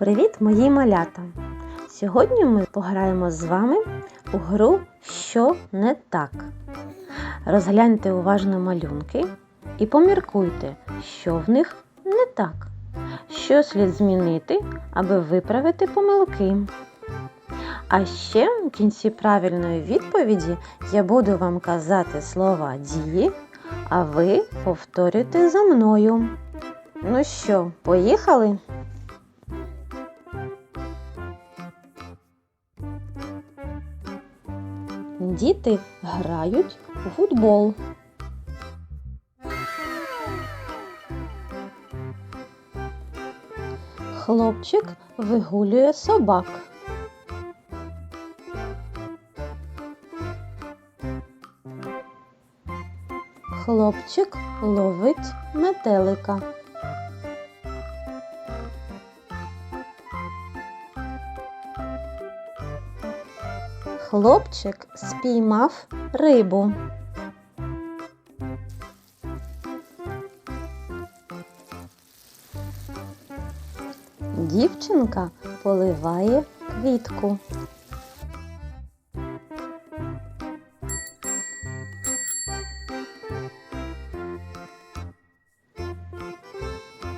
Привіт, мої малята! Сьогодні ми пограємо з вами у гру Що не так. Розгляньте уважно малюнки і поміркуйте, що в них не так. Що слід змінити, аби виправити помилки. А ще в кінці правильної відповіді я буду вам казати слова дії, а ви повторюйте за мною. Ну що, поїхали? Діти грають у футбол. Хлопчик вигулює собак. Хлопчик ловить метелика. Хлопчик спіймав рибу. Дівчинка поливає квітку.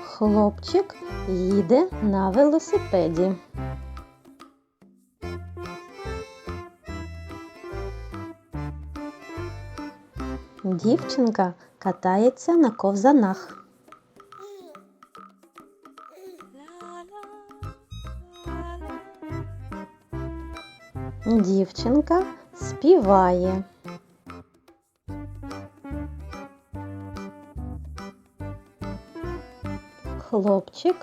Хлопчик їде на велосипеді. Дівчинка катається на ковзанах. Дівчинка співає. Хлопчик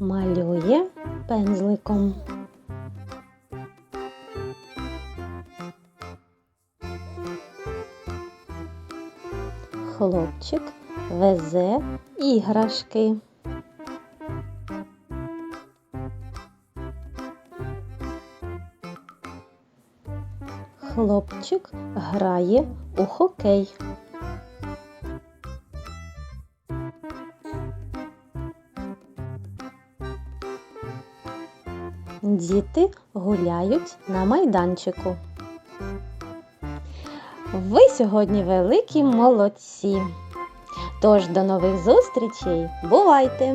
малює пензликом. Хлопчик везе іграшки. Хлопчик грає у хокей. Діти гуляють на майданчику. Ви сьогодні великі молодці. Тож до нових зустрічей. Бувайте!